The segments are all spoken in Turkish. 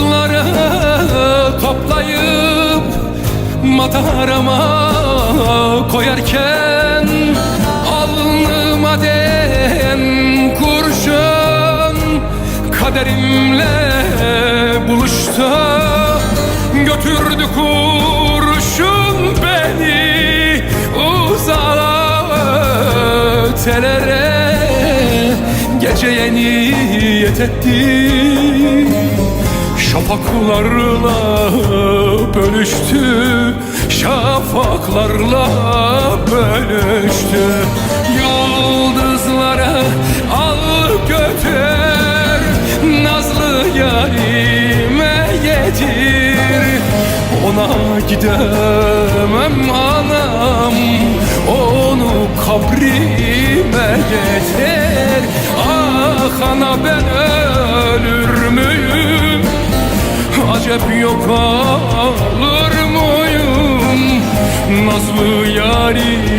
Kazları toplayıp matarama koyarken Alnıma değen kurşun kaderimle buluştu. Götürdü kurşun beni uzağa ötelere Gece yeni yetetti Şafaklarla bölüştü Şafaklarla bölüştü. Yıldızlara al götür Nazlı yarime yedir. Ona gidemem anam Onu kabrime getir. Ah ana ben ölür müyüm Acep yok alır mıyım? Nazlı yarin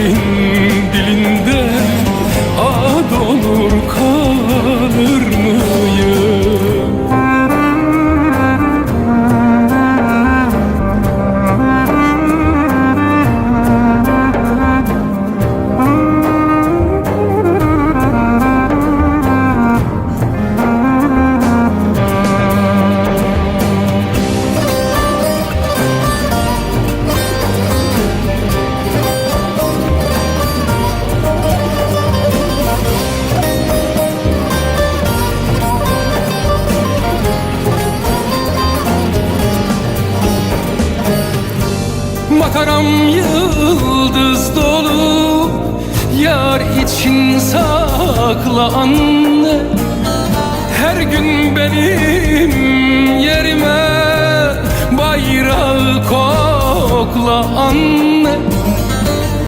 Mataram yıldız dolu Yar için sakla anne Her gün benim yerime Bayrağı kokla anne